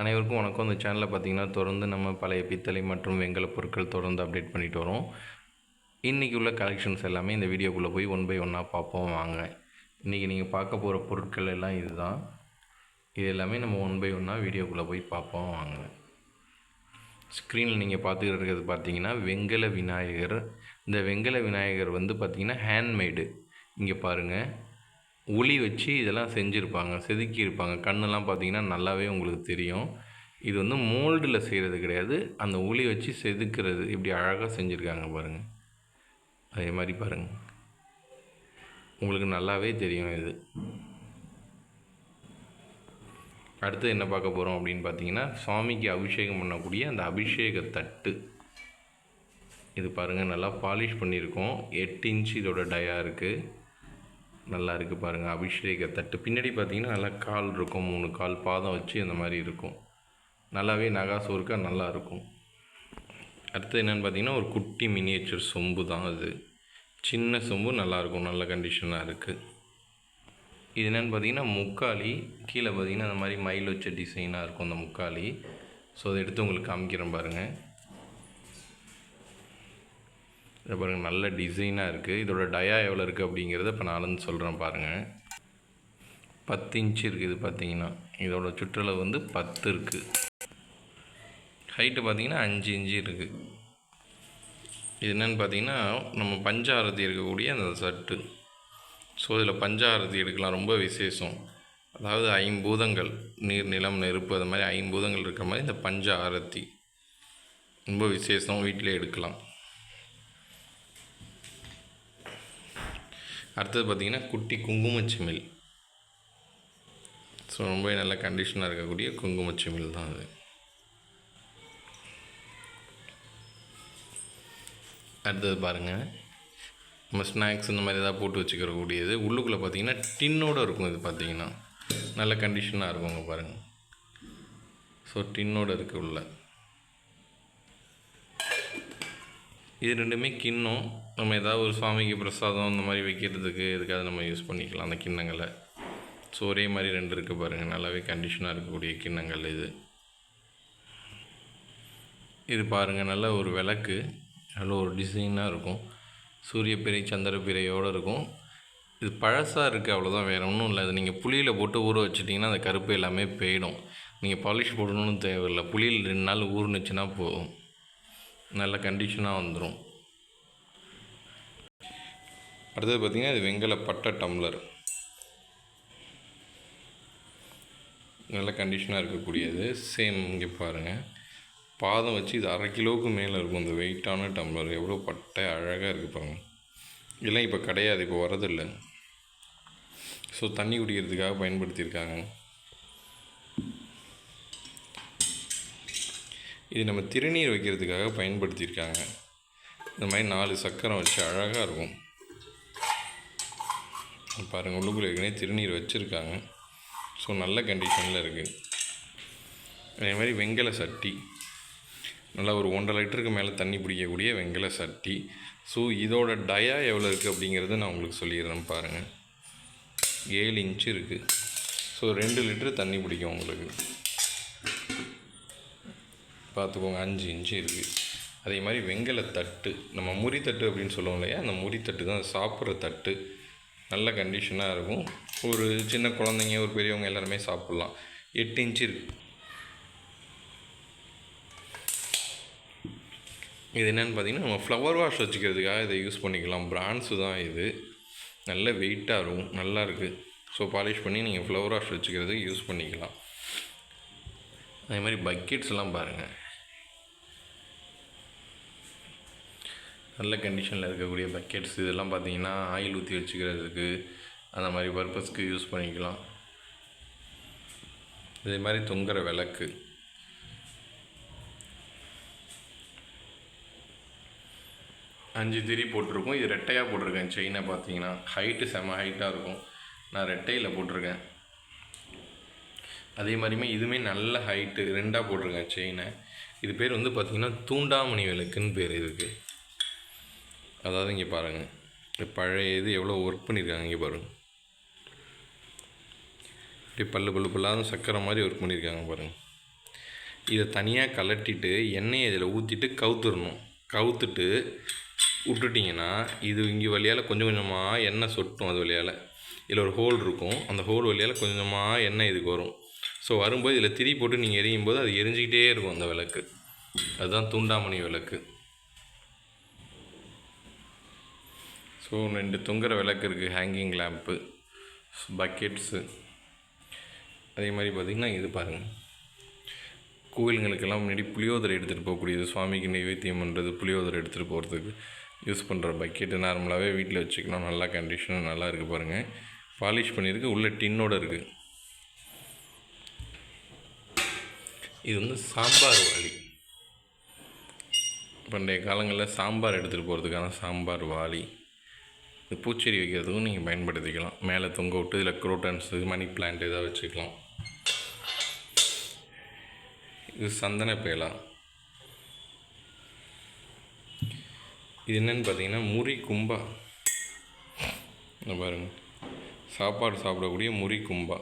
அனைவருக்கும் வணக்கம். இந்த சேனலில் பார்த்தீங்கன்னா தொடர்ந்து நம்ம பழைய பித்தளை மற்றும் வெங்கல பொருட்கள் தொடர்ந்து அப்டேட் பண்ணிட்டு வரோம். இன்றைக்கி உள்ள கலெக்ஷன்ஸ் எல்லாமே இந்த வீடியோக்குள்ளே போய் ஒன் பை ஒன்னாக பார்ப்போம் வாங்க. இன்றைக்கி நீங்கள் பார்க்க போகிற பொருட்கள் எல்லாம் இதுதான். இது எல்லாமே நம்ம ஒன் பை ஒன்னாக வீடியோக்குள்ளே போய் பார்ப்போம் வாங்க. ஸ்க்ரீனில் நீங்கள் பார்த்துக்கிட்டு இருக்கிறது பார்த்தீங்கன்னா வெங்கல விநாயகர். இந்த வெங்கல விநாயகர் வந்து பார்த்திங்கன்னா ஹேண்ட்மேடு இங்கே பாருங்கள் உளி வச்சு இதெல்லாம் செஞ்சுருப்பாங்க செதுக்கியிருப்பாங்க. கண்ணெல்லாம் பார்த்தீங்கன்னா நல்லாவே உங்களுக்கு தெரியும். இது வந்து மோல்டில் செய்கிறது கிடையாது. அந்த உளி வச்சு செதுக்கிறது இப்படி அழகாக செஞ்சுருக்காங்க பாருங்கள் அதே மாதிரி பாருங்கள் உங்களுக்கு நல்லாவே தெரியும் இது. அடுத்து என்ன பார்க்க போகிறோம் அப்படின்னு பார்த்தீங்கன்னா சுவாமிக்கு அபிஷேகம் பண்ணக்கூடிய அந்த அபிஷேக தட்டு. இது பாருங்கள் நல்லா பாலிஷ் பண்ணியிருக்கோம். எட்டு இன்ச் இதோட டயா இருக்குது நல்லா இருக்குது பாருங்கள் அபிஷேக தட்டு. பின்னாடி பார்த்தீங்கன்னா நல்லா கால் இருக்கும் மூணு கால் பாதம் வச்சு அந்த மாதிரி இருக்கும். நல்லாவே நகாசு நல்லாயிருக்கும் நல்லா அடுத்து என்னென்னு பார்த்தீங்கன்னா ஒரு குட்டி மினியேச்சர் சொம்பு தான் அது. சின்ன சொம்பு நல்லாயிருக்கும் நல்ல கண்டிஷனாக இருக்குது இது என்னென்னு பார்த்தீங்கன்னா முக்காலி கீழே பார்த்தீங்கன்னா அந்த மாதிரி மயில் வச்ச டிசைனாக இருக்கும் அந்த முக்காலி. ஸோ அதை எடுத்து உங்களுக்கு காமிக்கிறேன் பாருங்கள் இதை பாருங்கள் நல்ல டிசைனாக இருக்குது இதோட டயா எவ்வளோ இருக்குது அப்படிங்கிறத இப்போ நான் அளந்து சொல்கிறேன் பாருங்கள் பத்து இன்ச்சு இருக்குது பார்த்தீங்கன்னா இதோட சுற்றளவு வந்து பத்து இருக்குது ஹைட்டு பார்த்தீங்கன்னா அஞ்சு இன்ச்சு இருக்குது இது என்னென்னு பார்த்தீங்கன்னா நம்ம பஞ்சாரதி இருக்கக்கூடிய அந்த சட்டு. ஸோ இதில் பஞ்சாரதி எடுக்கலாம் ரொம்ப விசேஷம். அதாவது ஐம்பூதங்கள் நீர் நிலம் நெருப்பு அது மாதிரி ஐம்பூதங்கள் இருக்கிற மாதிரி இந்த பஞ்ச ஆரத்தி ரொம்ப விசேஷம் வீட்டிலே எடுக்கலாம். அடுத்தது பார்த்திங்கன்னா குட்டி குங்குமச்சிமில் ஸோ ரொம்ப நல்ல கண்டிஷனாக இருக்கக்கூடிய குங்குமச்சிமில் தான் அது. அடுத்தது பாருங்கள் நம்ம ஸ்நாக்ஸ் இந்த மாதிரி எதாவது போட்டு வச்சுக்கிறக்கூடியது உள்ளுக்குள்ளே பார்த்தீங்கன்னா டின்னோடு இருக்கும் இது பார்த்தீங்கன்னா. நல்ல கண்டிஷனாக இருக்குங்க பாருங்கள் ஸோ டின்னோடு இருக்குது உள்ளே. இது ரெண்டுமே கிண்ணம். நம்ம ஏதாவது ஒரு சுவாமிக்கு பிரசாதம் அந்த மாதிரி வைக்கிறதுக்கு எதுக்காக நம்ம யூஸ் பண்ணிக்கலாம் அந்த கிண்ணங்களை. ஸோ ஒரே மாதிரி ரெண்டு இருக்குது பாருங்கள் நல்லாவே கண்டிஷனாக இருக்கக்கூடிய கிண்ணங்கள் இது. இது பாருங்கள் நல்ல ஒரு விளக்கு. நல்ல ஒரு டிசைனாக இருக்கும். சூரிய பிறை சந்திர பிறையோடு இருக்கும். இது பழசாக இருக்குது அவ்வளோதான் வேறு ஒன்றும் இல்லை. அது நீங்கள் புளியில் போட்டு ஊற வச்சிட்டிங்கன்னா அந்த கருப்பு எல்லாமே போயிடும். நீங்கள் பாலிஷ் போடணும்னு தேவையில்லை. புளியில் ரெண்டு நாள் ஊறுனுச்சுன்னா போதும். நல்ல கண்டிஷனாக வந்துடும் அடுத்தது பார்த்திங்கன்னா இது வெங்கல பட்டை டம்ளர் நல்ல கண்டிஷனாக இருக்கக்கூடியது. சேம் இங்கே பாருங்கள் பாதம் வச்சு இது அரை கிலோவுக்கு மேலே இருக்கும் இந்த வெயிட்டான டம்ளர் எவ்வளோ பட்டை அழகாக இருக்குது பாருங்கள் இதெல்லாம் இப்போ கிடையாது. இப்போ வரதில்லை ஸோ தண்ணி குடிக்கிறதுக்காக பயன்படுத்தியிருக்காங்க. இது நம்ம திருநீர் வைக்கிறதுக்காக பயன்படுத்தியிருக்காங்க. இந்த மாதிரி நாலு சக்கரம் வச்சு அழகாக இருக்கும். பாருங்கள் உள்ளுக்குள்ளே ஏற்கனவே திருநீர் வச்சுருக்காங்க. ஸோ நல்ல கண்டிஷனில் இருக்குது அதே மாதிரி வெங்கல சட்டி. நல்லா ஒரு ஒன்றரை லிட்டருக்கு மேலே தண்ணி பிடிக்கக்கூடிய வெங்கல சட்டி. ஸோ இதோட டயா எவ்வளோ இருக்குது அப்படிங்கிறத நான் உங்களுக்கு சொல்லிடுறேன் பாருங்கள் ஏழு இன்ச்சு இருக்குது ஸோ ரெண்டு லிட்டரு தண்ணி பிடிக்கும் உங்களுக்கு. பார்த்துக்கோங்க அஞ்சு இன்ச்சு இருக்குது அதே மாதிரி வெங்கல தட்டு நம்ம முறி தட்டு அப்படின்னு சொல்லுவோம் இல்லையா? அந்த முறி தட்டு தான் சாப்பிட்ற தட்டு. நல்ல கண்டிஷனாக இருக்கும். ஒரு சின்ன குழந்தைங்க ஒரு பெரியவங்க எல்லாருமே சாப்பிட்லாம். எட்டு இன்ச்சு இருக்குது இது என்னென்னு பார்த்தீங்கன்னா நம்ம ஃப்ளவர் வாஷ் வச்சுக்கிறதுக்காக இதை யூஸ் பண்ணிக்கலாம். பிராண்ட்ஸு தான் இது. நல்ல வெயிட்டாக இருக்கும். நல்லா இருக்குது ஸோ பாலிஷ் பண்ணி நீங்கள் ஃப்ளவர் வாஷ் வச்சுக்கிறதுக்கு யூஸ் பண்ணிக்கலாம். அதே மாதிரி பக்கெட்ஸ்லாம் பாருங்கள் நல்ல கண்டிஷனில் இருக்கக்கூடிய பக்கெட்ஸ் இதெல்லாம் பார்த்தீங்கன்னா ஆயில் ஊற்றி வச்சுக்கிறதுக்கு அந்த மாதிரி பர்பஸ்க்கு யூஸ் பண்ணிக்கலாம். இதே மாதிரி தொங்குற விளக்கு. அஞ்சு திரி போட்டிருக்கோம். இது ரெட்டையாக போட்டிருக்கேன் செயினை பார்த்தீங்கன்னா ஹைட்டு செம ஹைட்டாக இருக்கும். நான் ரெட்டையில் போட்டிருக்கேன். அதே மாதிரியுமே இதுவுமே நல்ல ஹைட்டு ரெண்டாக போட்டிருக்கேன் செயினை இது பேர் வந்து பார்த்திங்கன்னா தூண்டாமணி விளக்குன்னு பேர் இதுக்கு. அதாவது இங்கே பாருங்கள் பழைய இது எவ்வளோ ஒர்க் பண்ணியிருக்காங்க இங்கே பாருங்கள் இப்படி பல்லு பல்லு பல்லாத சக்கரை மாதிரி ஒர்க் பண்ணியிருக்காங்க பாருங்கள் இதை தனியாக கலட்டிட்டு எண்ணெயை இதில் ஊற்றிட்டு கவுத்துடணும். கவுத்துட்டு விட்டுட்டிங்கன்னா இது இங்கே வழியால் கொஞ்சம் கொஞ்சமாக எண்ணெய் சொட்டும் அது வழியால். இதில் ஒரு ஹோல் இருக்கும். அந்த ஹோல் வழியால் கொஞ்சமாக எண்ணெய் இதுக்கு வரும். ஸோ வரும்போது இதில் திரி போட்டு நீங்கள் எரியும் போது அது எரிஞ்சிக்கிட்டே இருக்கும் அந்த விளக்கு. அதுதான் தூண்டாமணி விளக்கு. ஸோ ரெண்டு தொங்குற விளக்கு இருக்குது ஹேங்கிங் லேம்ப்பு பக்கெட்ஸு அதே மாதிரி பார்த்திங்கன்னா இது பாருங்கள் கோவிலுங்களுக்கெல்லாம் முன்னாடி புளியோதரை எடுத்துகிட்டு போகக்கூடியது. சுவாமிக்கு நைவேத்தியம் பண்ணுறது புளியோதரை எடுத்துகிட்டு போகிறதுக்கு யூஸ் பண்ணுற பக்கெட்டு நார்மலாகவே வீட்டில் வச்சுக்கணும். நல்லா கண்டிஷனாக நல்லா இருக்குது பாருங்கள் பாலிஷ் பண்ணியிருக்கு. உள்ளே டின்னோட இருக்குது இது வந்து சாம்பார் வாளி. பண்டைய காலங்களில் சாம்பார் எடுத்துகிட்டு போகிறதுக்கான சாம்பார் வாளி. இது பூச்செடி வைக்கிறதுக்கும் நீங்கள் பயன்படுத்திக்கலாம். மேலே தொங்க விட்டு இதில் குரோட்டன்ஸு மணி பிளான்ட் இதாக வச்சுக்கலாம். இது சந்தன பேலா. இது என்னன்னு பார்த்தீங்கன்னா முறி கும்பா. பாருங்க. சாப்பாடு சாப்பிடக்கூடிய முறி கும்பா.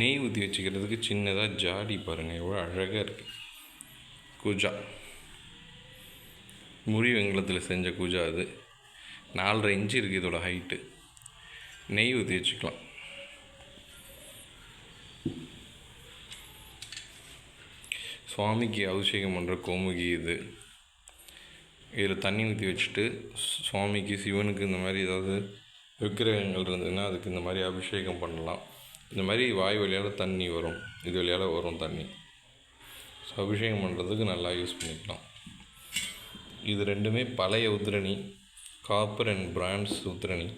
நெய் ஊற்றி வச்சுக்கிறதுக்கு சின்னதாக ஜாடி பாருங்கள் எவ்வளோ அழகாக இருக்குது கூஜா. முறி வெங்கலத்தில் செஞ்ச கூஜா அது. நாலரை இன்ச்சு இருக்குது இதோட ஹைட்டு நெய் ஊற்றி வச்சுக்கலாம். சுவாமிக்கு அபிஷேகம் பண்ணுற கோமுகி இது. இதில் தண்ணி ஊற்றி வச்சுட்டு சுவாமிக்கு சிவனுக்கு இந்த மாதிரி ஏதாவது விக்கிரகங்கள் இருந்ததுன்னா அதுக்கு இந்த மாதிரி அபிஷேகம் பண்ணலாம். இந்த மாதிரி வாய் வழியால் தண்ணி வரும். இது வழியால் வரும் தண்ணி. ஸோ அபிஷேகம் பண்ணுறதுக்கு நல்லா யூஸ் பண்ணிக்கலாம். இது ரெண்டுமே பழைய உத்திரணி காப்பர் அண்ட் பிராண்ட்ஸ் உத்திரணி.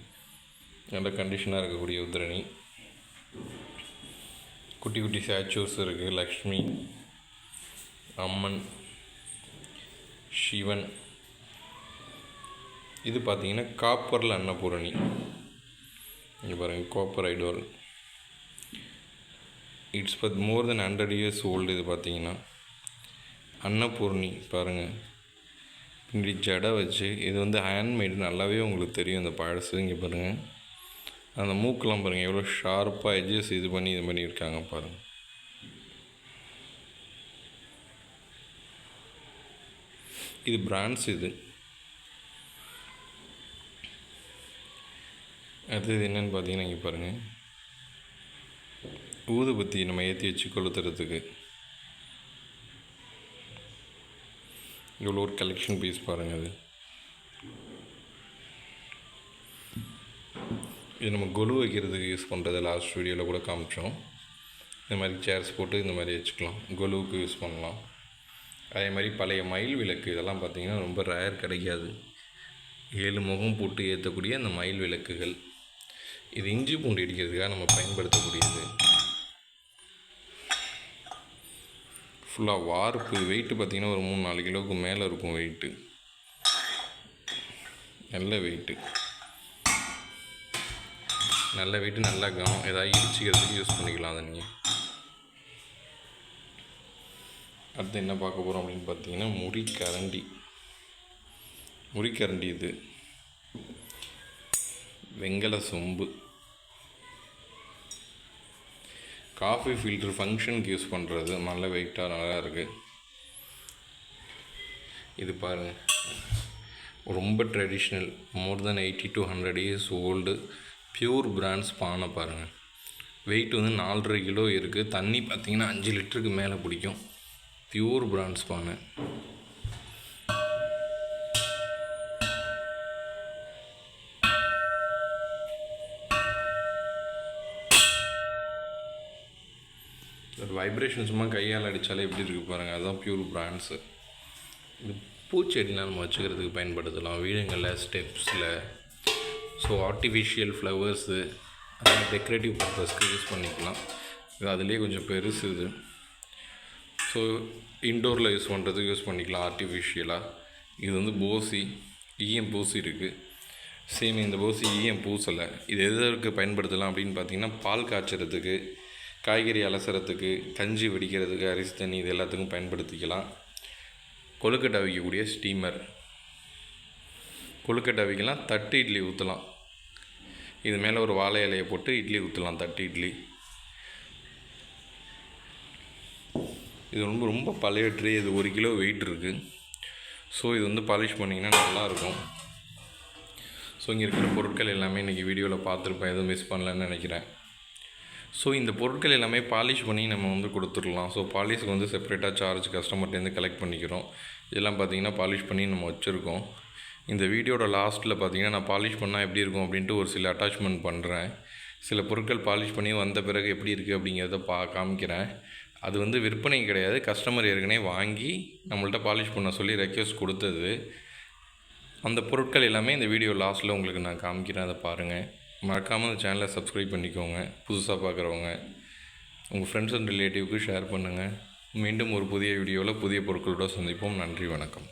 நல்ல கண்டிஷனாக இருக்கக்கூடிய உத்திரணி. குட்டி குட்டி ஸ்டாச்சூஸ் இருக்குது லக்ஷ்மி அம்மன் சிவன். இது பார்த்திங்கன்னா காப்பரில் அன்னபூரணி. இங்கே பாருங்கள் copper idol it's but more than hundred years old இது பார்த்திங்கன்னா அன்னபூர்ணி பாருங்கள் பின்னாடி ஜடை வச்சு இது வந்து ஹேண்ட்மேடு நல்லாவே உங்களுக்கு தெரியும் இந்த பழசு இங்கே பாருங்கள் அந்த மூக்கெலாம் பாருங்கள் எவ்வளோ ஷார்ப்பாக எட்ஜஸ் இது பண்ணி இது பண்ணியிருக்காங்க பாருங்கள் இது பிராண்ட்ஸ் இது. அடுத்தது என்னன்னு பார்த்தீங்கன்னா இங்கே பாருங்கள் ஊதுபத்தி நம்ம ஏற்றி வச்சு கொளுத்துறதுக்கு. இவ்வளோ ஒரு கலெக்ஷன் பீஸ் பாருங்கள் அது. இது நம்ம கொலு வைக்கிறதுக்கு யூஸ் பண்ணுறது லாஸ்ட் வீடியோவில் கூட காமிச்சோம். இந்த மாதிரி சேர்ஸ் போட்டு இந்த மாதிரி வச்சுக்கலாம். கொலுவுக்கு யூஸ் பண்ணலாம். அதே மாதிரி பழைய மயில் விளக்கு இதெல்லாம் பார்த்திங்கன்னா ரொம்ப ரேர் கிடைக்காது. ஏழு முகம் போட்டு ஏற்றக்கூடிய அந்த மயில் விளக்குகள். இது இஞ்சி பூண்டு இடிக்கிறதுக்காக நம்ம பயன்படுத்தக்கூடியது. ஃபுல்லாக வார்ப்பு வெயிட்டு பார்த்திங்கன்னா ஒரு மூணு நாலு கிலோவுக்கு மேலே இருக்கும் வெயிட்டு நல்ல வெயிட்டு நல்ல வெயிட்டு நல்லா கவனம். ஏதாவது இடிச்சிக்கிறதுக்கு யூஸ் பண்ணிக்கலாம் அதை நீங்கள் அடுத்து என்ன பார்க்க போகிறோம் அப்படின்னு பார்த்தீங்கன்னா முறிக்கரண்டி முறிக்கரண்டி இது. வெங்கல சொம்பு. காஃபி ஃபில்டர் ஃபங்க்ஷனுக்கு யூஸ் பண்ணுறது நல்ல வெயிட்டாக நல்லா இருக்குது இது பாருங்கள் ரொம்ப traditional more than eighty to hundred years old pure brass பானை பாருங்கள் வெயிட் வந்து நாலரை கிலோ இருக்குது தண்ணி பார்த்தீங்கன்னா அஞ்சு லிட்டருக்கு மேலே பிடிக்கும். பியூர் பிராண்ட்ஸ் பானை. ஒரு வைப்ரேஷன் சும்மா கையால் அடித்தாலே எப்படி இருக்குது பாருங்கள் அதுதான் ப்யூர் பிராண்ட்ஸு இது பூச்செடிலாம் நம்ம வச்சுக்கிறதுக்கு பயன்படுத்தலாம். வீடுங்களில் ஸ்டெப்ஸில் ஸோ ஆர்டிஃபிஷியல் ஃப்ளவர்ஸு அதெல்லாம் டெக்கரேட்டிவ் பர்பஸ்க்கு யூஸ் பண்ணிக்கலாம். இது அதுலேயே கொஞ்சம் பெருசு இது. ஸோ இன்டோரில் யூஸ் பண்ணுறதுக்கு யூஸ் பண்ணிக்கலாம் ஆர்டிஃபிஷியலாக இது வந்து போசி ஈயம் பூசி இருக்குது சேம் இந்த போசி ஈயம் பூசலை இது எதற்கு பயன்படுத்தலாம் அப்படின்னு பார்த்தீங்கன்னா பால் காய்ச்சறதுக்கு காய்கறி அலசரத்துக்கு கஞ்சி வடிக்கிறதுக்கு அரிசி தண்ணி இது எல்லாத்துக்கும் பயன்படுத்திக்கலாம். கொழுக்கட்டை வைக்கக்கூடிய ஸ்டீமர் கொழுக்கட்டை அவிக்கலாம் தட்டு இட்லி ஊற்றலாம் இது மேலே ஒரு வாழை இலையை போட்டு இட்லி ஊற்றலாம் தட்டு இட்லி. இது ரொம்ப ரொம்ப பழைய ட்ரே இது ஒரு கிலோ வெயிட் இருக்குது ஸோ இது வந்து பாலிஷ் பண்ணிங்கன்னா நல்லாயிருக்கும். ஸோ இங்கே இருக்கிற பொருட்கள் எல்லாமே இன்றைக்கி வீடியோவில் பார்த்துருப்பேன் எதுவும் மிஸ் பண்ணலன்னு நினைக்கிறேன். ஸோ இந்த பொருட்கள் எல்லாமே பாலிஷ் பண்ணி நம்ம வந்து கொடுத்துடலாம். ஸோ பாலிஷ்க்கு வந்து செப்பரேட்டாக சார்ஜ் கஸ்டமர்லேருந்து கலெக்ட் பண்ணிக்கிறோம். இதெல்லாம் பார்த்தீங்கன்னா பாலிஷ் பண்ணி நம்ம வச்சுருக்கோம். இந்த வீடியோட லாஸ்ட்டில் பார்த்தீங்கன்னா நான் பாலிஷ் பண்ணால் எப்படி இருக்கும் அப்படின்ட்டு ஒரு சில அட்டாச்மெண்ட் பண்ணுறேன் சில பொருட்கள் பாலிஷ் பண்ணி வந்த பிறகு எப்படி இருக்குது அப்படிங்கிறத பா காமிக்கிறேன். அது வந்து விற்பனை கிடையாது. கஸ்டமர் ஏற்கனவே வாங்கி நம்மள்ட்ட பாலிஷ் பண்ண சொல்லி ரெக்வஸ்ட் கொடுத்தது. அந்த பொருட்கள் எல்லாமே இந்த வீடியோ லாஸ்ட்டில் உங்களுக்கு நான் காமிக்கிறேன். அதை பாருங்கள் மறக்காமல் இந்த சேனலை சப்ஸ்கிரைப் பண்ணிக்கோங்க. புதுசாக பார்க்குறவங்க உங்கள் ஃப்ரெண்ட்ஸ் அண்ட் ரிலேட்டிவ்க்கு ஷேர் பண்ணுங்கள் மீண்டும் ஒரு புதிய வீடியோவில் புதிய பொருட்களோட சந்திப்போம். நன்றி வணக்கம்.